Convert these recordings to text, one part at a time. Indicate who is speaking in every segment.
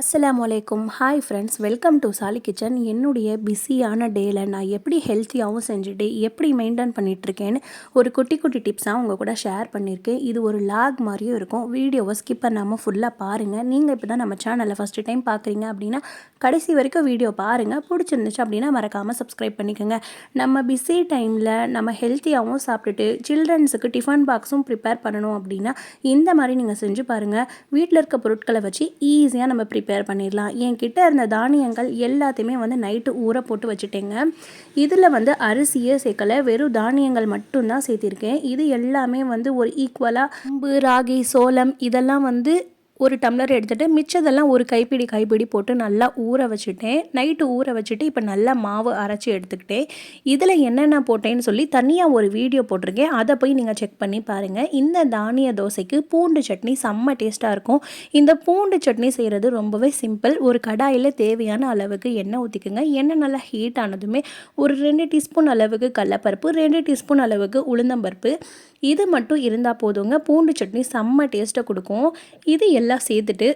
Speaker 1: அஸ்லாம் வலைக்கும் hi friends welcome to Sali kitchen என்னுடைய பிஸியான டேயில் நான் எப்படி ஹெல்த்தியாகவும் செஞ்சுட்டு எப்படி மெயின்டைன் பண்ணிகிட்ருக்கேன்னு ஒரு குட்டி குட்டி டிப்ஸாக உங்கள் கூட ஷேர் பண்ணியிருக்கேன். இது ஒரு லாக் மாதிரியும் இருக்கும். வீடியோவை ஸ்கிப் பண்ணாமல் ஃபுல்லாக பாருங்கள் நீங்கள் இப்போ தான் நம்ம சேனலில் ஃபஸ்ட்டு டைம் பார்க்குறீங்க அப்படின்னா கடைசி வரைக்கும் வீடியோ பாருங்கள் பிடிச்சிருந்துச்சு அப்படின்னா மறக்காமல் சப்ஸ்கிரைப் பண்ணிக்கோங்க. நம்ம பிஸி டைமில் நம்ம ஹெல்த்தியாகவும் சாப்பிட்டுட்டு சில்ட்ரன்ஸுக்கு டிஃபன் பாக்ஸும் ப்ரிப்பேர் பண்ணணும் அப்படின்னா இந்த மாதிரி நீங்கள் செஞ்சு பாருங்கள் வீட்டில் இருக்க பொருட்களை வச்சு ஈஸியாக நம்ம ப்ரிப்பேர் பண்ணிடலாம். என்கிட்ட இருந்த தானியங்கள் எல்லாத்தையுமே வந்து நைட்டு ஊற போட்டு வச்சுட்டேங்க. இதில் வந்து அரிசியே சேர்க்கலை. வெறும் தானியங்கள் மட்டும்தான் சேர்த்திருக்கேன். இது எல்லாமே வந்து ஒரு ஈக்குவலாக கம்பு ராகி சோளம் இதெல்லாம் வந்து ஒரு டம்ளர் எடுத்துகிட்டு மிச்சதெல்லாம் ஒரு கைப்பிடி கைப்பிடி போட்டு நல்லா ஊற வச்சுட்டேன். நைட்டு ஊற வச்சுட்டு இப்போ நல்லா மாவு அரைச்சி எடுத்துக்கிட்டேன். இதில் என்னென்ன போட்டேன்னு சொல்லி தனியாக ஒரு வீடியோ போட்டிருக்கேன். அதை போய் நீங்கள் செக் பண்ணி பாருங்கள் இந்த தானிய தோசைக்கு பூண்டு சட்னி செம்ம டேஸ்ட்டாக இருக்கும். இந்த பூண்டு சட்னி செய்கிறது ரொம்பவே சிம்பிள். ஒரு கடாயில் தேவையான அளவுக்கு எண்ணெய் ஊற்றிக்குங்க எண்ணெய் நல்லா ஹீட் ஆனதுமே ஒரு ரெண்டு டீஸ்பூன் அளவுக்கு கடலப்பருப்பு ரெண்டு டீஸ்பூன் அளவுக்கு உளுந்தம்பருப்பு இது மட்டும் இருந்தால் போதுங்க. பூண்டு சட்னி செம்ம டேஸ்ட்டை கொடுக்கும். இது எல்லாம் சேர்த்துட்டு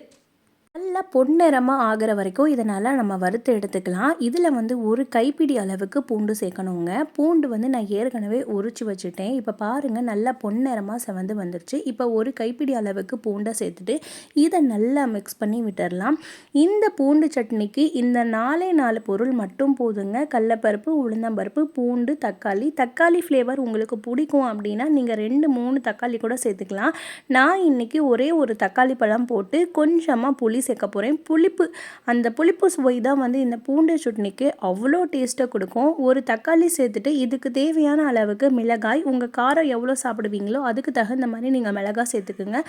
Speaker 1: நல்லா பொன்னிறமாக ஆகிற வரைக்கும் இதனால் நம்ம வறுத்து எடுத்துக்கலாம். இதில் வந்து ஒரு கைப்பிடி அளவுக்கு பூண்டு சேர்க்கணுங்க. பூண்டு வந்து நான் ஏற்கனவே உரிச்சு வச்சுட்டேன். இப்போ பாருங்கள் நல்லா பொன்னிறமாக செவந்து வந்துருச்சு. இப்போ ஒரு கைப்பிடி அளவுக்கு பூண்டை சேர்த்துட்டு இதை நல்லா மிக்ஸ் பண்ணி விட்டுடலாம் இந்த பூண்டு சட்னிக்கு இந்த நாலே நாலு பொருள் மட்டும் போதுங்க. கடலப்பருப்பு உளுந்தம்பருப்பு பூண்டு தக்காளி. தக்காளி ஃப்ளேவர் உங்களுக்கு பிடிக்கும் அப்படின்னா நீங்கள் ரெண்டு மூணு தக்காளி கூட சேர்த்துக்கலாம். நான் இன்றைக்கி ஒரே ஒரு தக்காளி பழம் போட்டு கொஞ்சமாக புளி சேர்க்க போகிறேன் புளிப்பு அந்த புளிப்பு சுவை தான் வந்து இந்த பூண்டு சட்னிக்கு அவ்வளோ டேஸ்ட்டை கொடுக்கும். ஒரு தக்காளி சேர்த்துட்டு இதுக்கு தேவையான அளவுக்கு மிளகாய் உங்கள் காரம் எவ்வளோ சாப்பிடுவீங்களோ அதுக்கு தகுந்த மாதிரி நீங்கள் மிளகாய் சேர்த்துக்குங்க.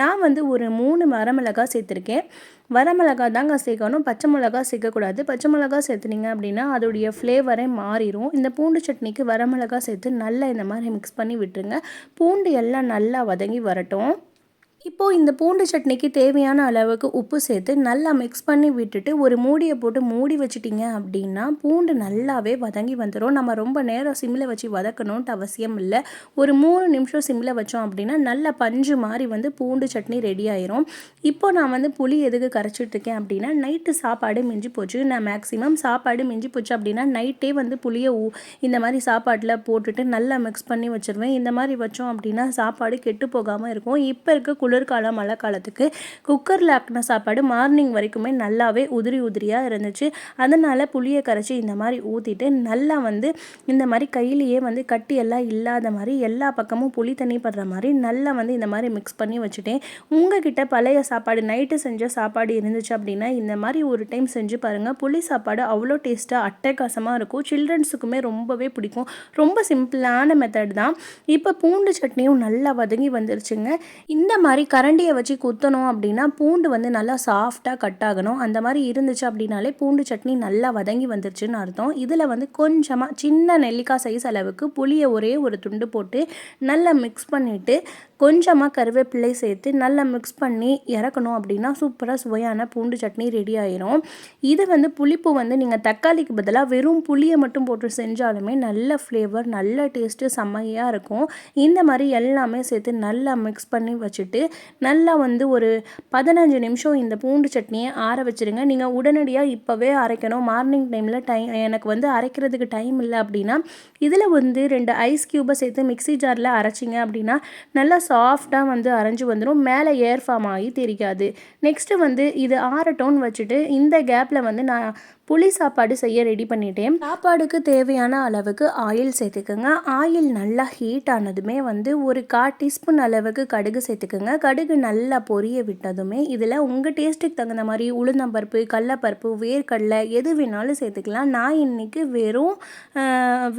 Speaker 1: நான் வந்து ஒரு மூணு வரமிளகாய் சேர்த்துருக்கேன். வரமிளகாய் தாங்க சேர்க்கணும். பச்சை மிளகா சேர்க்கக்கூடாது. பச்சை மிளகா சேர்த்துனீங்க அப்படின்னா அதோடைய ஃப்ளேவரே மாறிடும் இந்த பூண்டு சட்னிக்கு வரமிளகா சேர்த்து நல்லா இந்த மாதிரி மிக்ஸ் பண்ணி விட்டுருங்க. பூண்டு எல்லாம் நல்லா வதங்கி வரட்டும். இப்போது இந்த பூண்டு சட்னிக்கு தேவையான அளவுக்கு உப்பு சேர்த்து நல்லா மிக்ஸ் பண்ணி விட்டுட்டு ஒரு மூடியை போட்டு மூடி வச்சிட்டிங்க அப்படின்னா பூண்டு நல்லாவே வதங்கி வந்துடும் நம்ம ரொம்ப நேரம் சிம்மில் வச்சு வதக்கணுன்ட்டு அவசியம் இல்லை. ஒரு மூணு நிமிஷம் சிம்மில் வச்சோம் அப்படின்னா நல்ல பஞ்சு மாதிரி வந்து பூண்டு சட்னி ரெடி ஆயிரும். இப்போ நான் வந்து புளி எதுக்கு கரைச்சிட்ருக்கேன் அப்படின்னா நைட்டு சாப்பாடு மிஞ்சி போச்சு. நான் மேக்ஸிமம் சாப்பாடு மிஞ்சி போச்சு அப்படின்னா நைட்டே வந்து புளியை ஊ இந்த மாதிரி சாப்பாட்டில் போட்டுட்டு நல்லா மிக்ஸ் பண்ணி வச்சுருவேன். இந்த மாதிரி வச்சோம் அப்படின்னா சாப்பாடு கெட்டு போகாமல் இருக்கும். இப்போ இருக்க குளிர் குளிர்காலம் மழை காலத்துக்கு குக்கரில் ஆக்கின சாப்பாடு மார்னிங் வரைக்குமே நல்லாவே உதிரி உதிரியாக இருந்துச்சு. அதனால் புளியை கரைச்சி இந்த மாதிரி ஊற்றிட்டு நல்லா வந்து இந்த மாதிரி கையிலேயே வந்து கட்டி எல்லாம் இல்லாத மாதிரி எல்லா பக்கமும் புளி தண்ணி படுற மாதிரி நல்லா வந்து இந்த மாதிரி மிக்ஸ் பண்ணி வச்சுட்டேன். உங்ககிட்ட பழைய சாப்பாடு நைட்டு செஞ்ச சாப்பாடு இருந்துச்சு அப்படின்னா இந்த மாதிரி ஒரு டைம் செஞ்சு பாருங்கள் புளி சாப்பாடு அவ்வளோ டேஸ்ட்டாக அட்டகாசமாக இருக்கும். சில்ட்ரன்ஸுக்குமே ரொம்பவே பிடிக்கும். ரொம்ப சிம்பிளான மெத்தட் தான். இப்போ பூண்டு சட்னியும் நல்லா வதங்கி வந்துருச்சுங்க. இந்த மாதிரி மாதிரி கரண்டியை வச்சு குத்தணும் அப்படின்னா பூண்டு வந்து நல்லா சாஃப்டாக கட் ஆகணும். அந்த மாதிரி இருந்துச்சு அப்படின்னாலே பூண்டு சட்னி நல்லா வதங்கி வந்துருச்சுன்னு அர்த்தம். இதில் வந்து கொஞ்சமாக சின்ன நெல்லிக்காய் சைஸ் அளவுக்கு புளியை ஒரே ஒரு துண்டு போட்டு நல்லா மிக்ஸ் பண்ணிவிட்டு கொஞ்சமாக கருவேப்பிள்ளை சேர்த்து நல்லா மிக்ஸ் பண்ணி இறக்கணும் அப்படின்னா சூப்பராக சுவையான பூண்டு சட்னி ரெடி ஆயிரும். இது வந்து புளிப்பு வந்து நீங்கள் தக்காளிக்கு பதிலாக வெறும் புளியை மட்டும் போட்டு செஞ்சாலுமே நல்ல ஃப்ளேவர் நல்ல டேஸ்ட்டு செம்மையாக இருக்கும். இந்த மாதிரி எல்லாமே சேர்த்து நல்லா மிக்ஸ் பண்ணி வச்சுட்டு நல்லா வந்து ஒரு பதினஞ்சு நிமிஷம் இந்த பூண்டு சட்னியை ஆற வச்சுருங்க. நீங்கள் உடனடியாக இப்போவே அரைக்கணும். மார்னிங் டைமில் டைம் எனக்கு வந்து அரைக்கிறதுக்கு டைம் இல்லை அப்படின்னா இதில் வந்து ரெண்டு ஐஸ் க்யூபை சேர்த்து மிக்சி ஜாரில் அரைச்சிங்க அப்படின்னா நல்லா சாஃப்டாக வந்து அரைஞ்சு வந்துடும் மேலே ஏர் ஃபார்ம் ஆகி தெரியாது. நெக்ஸ்ட்டு வந்து இது ஆறட்டோன்னு வச்சுட்டு இந்த கேப்பில் வந்து நான் புளி சாப்பாடு செய்ய ரெடி பண்ணிட்டேன். சாப்பாடுக்கு தேவையான அளவுக்கு ஆயில் சேர்த்துக்கோங்க. ஆயில் நல்லா ஹீட் ஆனதுமே வந்து ஒரு கால் டீஸ்பூன் அளவுக்கு கடுகு சேர்த்துக்கோங்க. கடுகு நல்லா பொரிய விட்டதுமே இதில் உங்கள் டேஸ்ட்டுக்கு தகுந்த மாதிரி உளுந்தம்பருப்பு கடலப்பருப்பு வேர்க்கடலை எது வேணாலும் சேர்த்துக்கலாம். நான் இன்றைக்கி வெறும்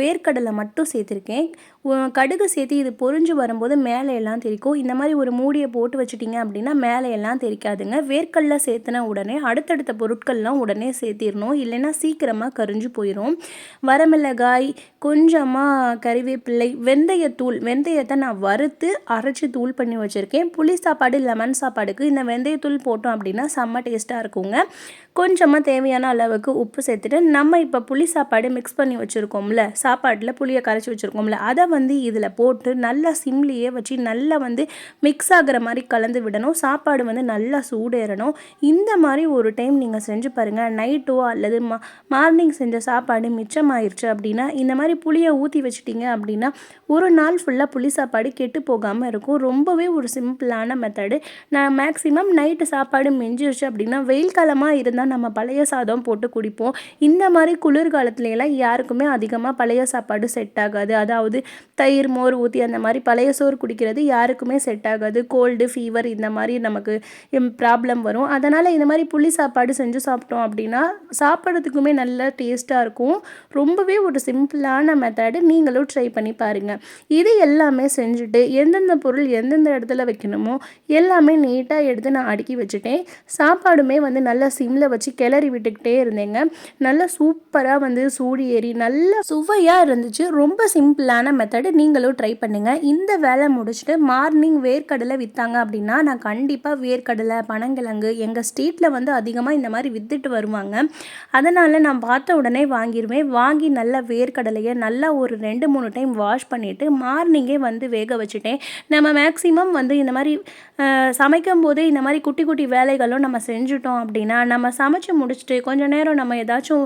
Speaker 1: வேர்க்கடலை மட்டும் சேர்த்துருக்கேன். கடுகு சேர்த்து இது பொறிஞ்சு வரும்போது மேலே எல்லாம் தெரிக்கும். இந்த மாதிரி ஒரு மூடியை போட்டு வச்சுட்டிங்க அப்படின்னா மேலே எல்லாம் தெரிக்காதுங்க. வேர்க்கடலை சேர்த்துன உடனே அடுத்தடுத்த பொருட்கள்லாம் உடனே சேர்த்திடணும். இல்லைன்னா சீக்கிரமாக கரிஞ்சு போயிடும் வரமிளகாய் கொஞ்சமாக கறிவேப்பிள்ளை வெந்தயத்தூள் வெந்தயத்தை நான் வறுத்து அரைச்சி தூள் பண்ணி வச்சுருக்கேன். புளி சாப்பாடு லெமன் சாப்பாடுக்கு இந்த வெந்தயத்தூள் போட்டோம் அப்படின்னா செம்ம டேஸ்ட்டாக இருக்குங்க. கொஞ்சமாக தேவையான அளவுக்கு உப்பு சேர்த்துட்டு நம்ம இப்போ புளி சாப்பாடு மிக்ஸ் பண்ணி வச்சுருக்கோம்ல சாப்பாட்டில் புளியை கரைச்சி வச்சுருக்கோம்ல அதை வந்து இதில் போட்டு நல்லா சிம்லியே வச்சு நல்லா வந்து மிக்ஸ் ஆகிற மாதிரி கலந்து விடணும். சாப்பாடு வந்து நல்லா சூடேறணும். இந்த மாதிரி ஒரு டைம் நீங்கள் செஞ்சு பாருங்கள் நைட்டோ அல்லது மா மார்னிங் செஞ்ச சாப்பாடு மிச்சமாயிருச்சு அப்படின்னா இந்த மாதிரி புளியை ஊற்றி வச்சிட்டிங்க அப்படின்னா ஒரு நாள் ஃபுல்லாக புளி சாப்பாடு கெட்டு போகாமல் இருக்கும். ரொம்பவே ஒரு சிம்பிளான மெத்தடு நான் மேக்ஸிமம் நைட்டு சாப்பாடு மிஞ்சிருச்சு அப்படின்னா வெயில் காலமாக இருந்தால் நம்ம பழைய சாதம் போட்டு குடிப்போம். இந்த மாதிரி குளிர்காலத்துலலாம் யாருக்குமே அதிகமாக பழைய சாப்பாடு செட் ஆகாது. அதாவது தயிர் மோர் ஊற்றி அந்த மாதிரி பழைய சோறு குடிக்கிறது யாருக்குமே செட் ஆகாது. கோல்டு ஃபீவர் இந்த மாதிரி நமக்கு ப்ராப்ளம் வரும். அதனால் இந்த மாதிரி புளி சாப்பாடு செஞ்சு சாப்பிட்டோம் அப்படின்னா சாப்பிட்றதுக்குமே நல்ல டேஸ்ட்டாக இருக்கும். ரொம்பவே ஒரு சிம்பிளான மெத்தடு நீங்களும் ட்ரை பண்ணி பாருங்கள் இது எல்லாமே செஞ்சுட்டு எந்தெந்த பொருள் எந்தெந்த இடத்துல வைக்கணுமோ எல்லாமே நீட்டாக எடுத்து நான் அடுக்கி வச்சுட்டேன். சாப்பாடுமே வந்து நல்லா சிம்மில் வச்சு கிளறி விட்டுக்கிட்டே இருந்தேங்க. நல்லா சூப்பராக வந்து சூடி ஏறி நல்லா சுவையாக இருந்துச்சு. ரொம்ப சிம்பிளான மெத்தடு நீங்களும் ட்ரை பண்ணுங்கள் இந்த வேலை முடிச்சுட்டு மார்னிங் வேர்க்கடலை விற்றாங்க அப்படின்னா நான் கண்டிப்பாக வேர்க்கடலை பனங்கிழங்கு எங்கள் ஸ்ட்ரீட்டில் வந்து அதிகமாக இந்த மாதிரி விற்றுட்டு வருவாங்க. அதனால் நான் பார்த்த உடனே வாங்கிடுவேன் வாங்கி நல்லா வேர்க்கடலையை நல்லா ஒரு ரெண்டு மூணு டைம் வாஷ் பண்ணிவிட்டு மார்னிங்கே வந்து வேக வச்சுட்டேன். நம்ம மேக்ஸிமம் வந்து இந்த மாதிரி சமைக்கும் போதே இந்த மாதிரி குட்டி குட்டி வேலைகளும் நம்ம செஞ்சுட்டோம் அப்படின்னா நம்ம சமைச்சு முடிச்சுட்டு கொஞ்சம் நேரம் நம்ம ஏதாச்சும்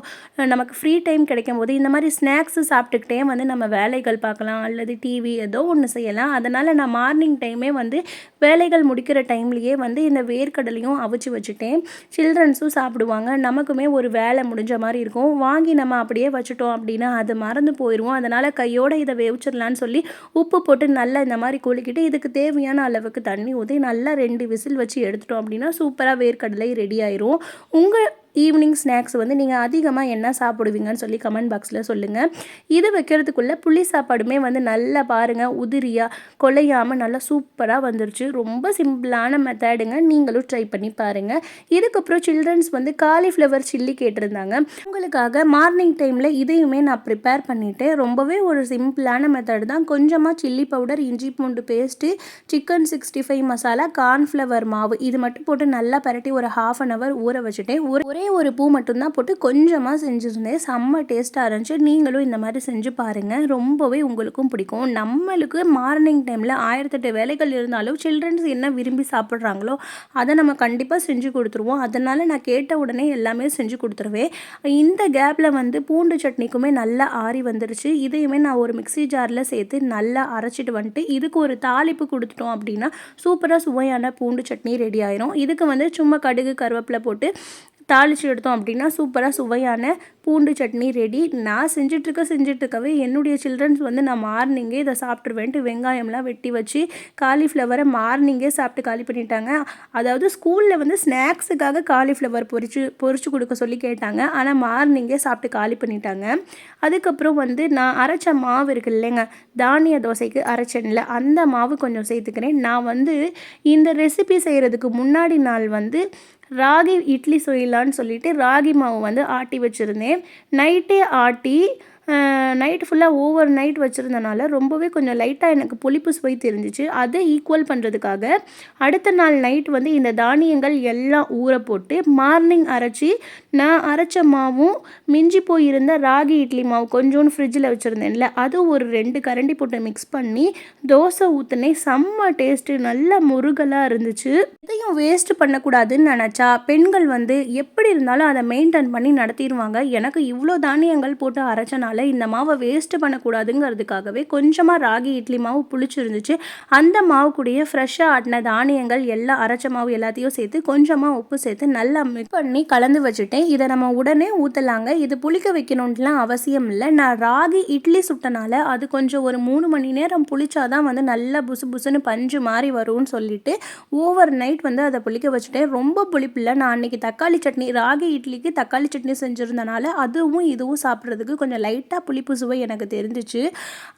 Speaker 1: நமக்கு ஃப்ரீ டைம் கிடைக்கும் போது இந்த மாதிரி ஸ்நாக்ஸு சாப்பிட்டுக்கிட்டே வந்து நம்ம வேலைகள் பார்க்கலாம் அல்லது டிவி ஏதோ ஒன்று செய்யலாம். அதனால் நான் மார்னிங் டைமே வந்து வேலைகள் முடிக்கிற டைம்லேயே வந்து இந்த வேர்க்கடலையும் அவிச்சு வச்சுட்டேன். சில்ட்ரன்ஸும் சாப்பிடுவாங்க. நமக்குமே ஒரு வேலை முடிஞ்ச மாதிரி இருக்கும். வாங்கி நம்ம அப்படியே வச்சுட்டோம் அப்படின்னா அது மறந்து போயிடுவோம் அதனால் கையோடு இதை வேவிச்சிடலான்னு சொல்லி உப்பு போட்டு நல்லா இந்த மாதிரி குலுக்கிட்டு இதுக்கு தேவையான அளவுக்கு தண்ணி ஊற்றி நல்லா ரெண்டு விசில் வச்சு எடுத்துட்டோம் அப்படின்னா சூப்பராக வேர்க்கடலை ரெடி ஆயிரும். உங்கள் ஈவினிங் ஸ்நாக்ஸ் வந்து நீங்கள் அதிகமாக என்ன சாப்பிடுவீங்கன்னு சொல்லி கமெண்ட் பாக்ஸில் சொல்லுங்கள் இது வைக்கிறதுக்குள்ளே புளி சாப்பாடுமே வந்து நல்லா பாருங்கள் உதிரியாக கொலையாமல் நல்லா சூப்பராக வந்துருச்சு. ரொம்ப சிம்பிளான மெத்தடுங்க நீங்களும் ட்ரை பண்ணி பாருங்கள் இதுக்கப்புறம் சில்ட்ரன்ஸ் வந்து காலிஃப்ளவர் சில்லி கேட்டிருந்தாங்க. உங்களுக்காக மார்னிங் டைமில் இதையுமே நான் ப்ரிப்பேர் பண்ணிவிட்டு ரொம்பவே ஒரு சிம்பிளான மெத்தட் தான். கொஞ்சமாக சில்லி பவுடர் இஞ்சி பூண்டு paste chicken sixty five masala cornflour மாவு இது மட்டும் போட்டு நல்லா பரட்டி ஒரு ஹாஃப் அன் ஹவர் ஊற வச்சுட்டேன் ஒரே ஒரே ஒரு பூ மட்டும்தான் போட்டு கொஞ்சமாக செஞ்சுருந்தேன் செம்ம டேஸ்ட்டாக இருந்துச்சு. நீங்களும் இந்த மாதிரி செஞ்சு பாருங்கள் ரொம்பவே உங்களுக்கும் பிடிக்கும். நம்மளுக்கு மார்னிங் டைமில் ஆயிரத்தெட்டு வேலைகள் இருந்தாலும் சில்ட்ரன்ஸ் என்ன விரும்பி சாப்பிட்றாங்களோ அதை நம்ம கண்டிப்பாக செஞ்சு கொடுத்துருவோம். அதனால் நான் கேட்ட உடனே எல்லாமே செஞ்சு கொடுத்துருவேன். இந்த கேப்பில் வந்து பூண்டு சட்னிக்குமே நல்லா ஆறி வந்துருச்சு. இதையுமே நான் ஒரு மிக்சி ஜாரில் சேர்த்து நல்லா அரைச்சிட்டு வந்துட்டு இதுக்கு ஒரு தாளிப்பு கொடுத்துட்டோம் அப்படின்னா சூப்பராக சுவையான பூண்டு சட்னி ரெடி ஆயிரும். இதுக்கு வந்து சும்மா கடுகு கருவேப்பிலை போட்டு தாளித்து எடுத்தோம் அப்படின்னா சூப்பராக சுவையான பூண்டு சட்னி ரெடி நான் செஞ்சிட்ருக்க செஞ்சிட்ருக்கவே என்னுடைய சில்ட்ரன்ஸ் வந்து நான் மார்னிங்கே இதை சாப்பிட்ருவேன்ட்டு வெங்காயம்லாம் வெட்டி வச்சு காலிஃப்ளவரை மார்னிங்கே சாப்பிட்டு காலி பண்ணிட்டாங்க. அதாவது ஸ்கூலில் வந்து ஸ்நாக்ஸுக்காக காலிஃப்ளவர் பொறிச்சு பொறிச்சு கொடுக்க சொல்லி கேட்டாங்க. ஆனால் மார்னிங்கே சாப்பிட்டு காலி பண்ணிட்டாங்க. அதுக்கப்புறம் வந்து நான் அரைச்ச மாவு இருக்கு இல்லைங்க தானிய தோசைக்கு அரைச்சேன்ல அந்த மாவு கொஞ்சம் சேர்த்துக்கிறேன். நான் வந்து இந்த ரெசிபி செய்கிறதுக்கு முன்னாடி நாள் வந்து ராகி இட்லி செய்யலான்னு சொல்லிட்டு ராகி மாவு வந்து ஆட்டி வச்சுருந்தேன். நைட்டே ஆட்டி நைட்டு ஃபுல்லாக ஓவர் நைட் வச்சுருந்தனால ரொம்பவே கொஞ்சம் லைட்டாக எனக்கு புளிப்பு சுவை தெரிஞ்சிச்சு. அதை ஈக்குவல் பண்ணுறதுக்காக அடுத்த நாள் நைட் வந்து இந்த தானியங்கள் எல்லாம் ஊற போட்டு மார்னிங் அரைச்சி நான் அரைச்ச மாவும் மிஞ்சி போயிருந்த ராகி இட்லி மாவு கொஞ்சோன்னு ஃப்ரிட்ஜில் வச்சுருந்தேன்ல அது ஒரு ரெண்டு கரண்டி போட்டு மிக்ஸ் பண்ணி தோசை ஊற்றுனேன் செம்ம டேஸ்ட்டு நல்லா முருகலாக இருந்துச்சு. இதையும் வேஸ்ட் பண்ணக்கூடாதுன்னு நினச்சா பெண்கள் வந்து எப்படி இருந்தாலும் அதை மெயின்டைன் பண்ணி நடத்திடுவாங்க. எனக்கு இவ்வளோ தானியங்கள் போட்டு அரைச்சனால அதனால் இந்த மாவை வேஸ்ட்டு பண்ணக்கூடாதுங்கிறதுக்காகவே கொஞ்சமாக ராகி இட்லி மாவு புளிச்சிருந்துச்சு. அந்த மாவு கூடயே ஃப்ரெஷ்ஷாக ஆட்டின தானியங்கள் எல்லா அரைச்ச மாவு எல்லாத்தையும் சேர்த்து கொஞ்சமாக உப்பு சேர்த்து நல்லா மிக்ஸ் பண்ணி கலந்து வச்சுட்டேன். இதை நம்ம உடனே ஊற்றலாங்க இது புளிக்க வைக்கணுன்ட்டுலாம் அவசியம் இல்லை. நான் ராகி இட்லி சுட்டனால அது கொஞ்சம் ஒரு மூணு மணி நேரம் புளிச்சாதான் வந்து நல்லா புசு புசுன்னு பஞ்சு மாதிரி வரும்னு சொல்லிட்டு ஓவர் நைட் வந்து அதை புளிக்க வச்சுட்டேன். ரொம்ப புளிப்பில்லை நான் அன்றைக்கி தக்காளி சட்னி ராகி இட்லிக்கு தக்காளி சட்னி செஞ்சுருந்தனால அதுவும் இதுவும் சாப்பிட்றதுக்கு கொஞ்சம் லைட் லைட்டாக புளிப்பு சுவை எனக்கு தெரிஞ்சிச்சு.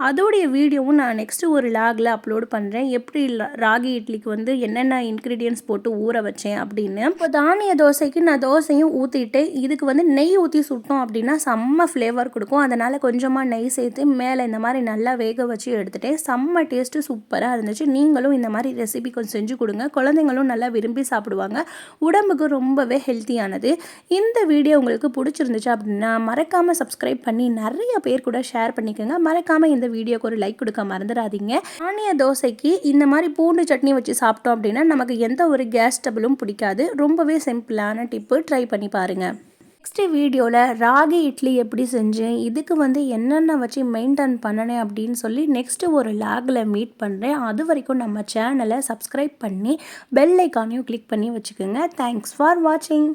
Speaker 1: அதோடைய வீடியோவும் நான் நெக்ஸ்ட்டு ஒரு லாகில் அப்லோட் பண்ணுறேன் எப்படி ராகி இட்லிக்கு வந்து என்னென்ன இன்க்ரீடியன்ஸ் போட்டு ஊற வச்சேன் அப்படின்னு. இப்போ தானிய தோசைக்கு நான் தோசையும் ஊற்றிட்டு இதுக்கு வந்து நெய் ஊற்றி சுட்டோம் அப்படின்னா செம்ம ஃப்ளேவர் கொடுக்கும். அதனால் கொஞ்சமாக நெய் சேர்த்து மேலே இந்த மாதிரி நல்லா வேக வச்சு எடுத்துகிட்டேன் செம்ம டேஸ்ட்டு சூப்பராக இருந்துச்சு. நீங்களும் இந்த மாதிரி ரெசிபி கொஞ்சம் செஞ்சு கொடுங்க. குழந்தைங்களும் நல்லா விரும்பி சாப்பிடுவாங்க. உடம்புக்கு ரொம்பவே ஹெல்த்தியானது இந்த வீடியோ உங்களுக்கு பிடிச்சிருந்துச்சு அப்படின்னா மறக்காமல் சப்ஸ்கிரைப் பண்ணி நிறைய நிறைய பேர் கூட ஷேர் பண்ணிக்கோங்க. மறக்காமல் இந்த வீடியோக்கு ஒரு லைக் கொடுக்க மறந்துடாதீங்க. ஆனிய தோசைக்கு இந்த மாதிரி பூண்டு சட்னி வச்சு சாப்பிட்டோம் அப்படின்னா நமக்கு எந்த ஒரு கேஸ் டபுளும் பிடிக்காது. ரொம்பவே சிம்பிளான டிப்பு ட்ரை பண்ணி பாருங்கள் நெக்ஸ்ட்டு வீடியோவில் ராகி இட்லி எப்படி செஞ்சேன் இதுக்கு வந்து என்னென்ன வச்சு மெயின்டைன் பண்ணினேன் அப்படின்னு சொல்லி நெக்ஸ்ட்டு ஒரு லாகில் மீட் பண்ணுறேன் அது வரைக்கும் நம்ம சேனலை சப்ஸ்கிரைப் பண்ணி பெல் ஐக்கானையும் கிளிக் பண்ணி வச்சுக்கோங்க. தேங்க்ஸ் ஃபார் வாட்சிங்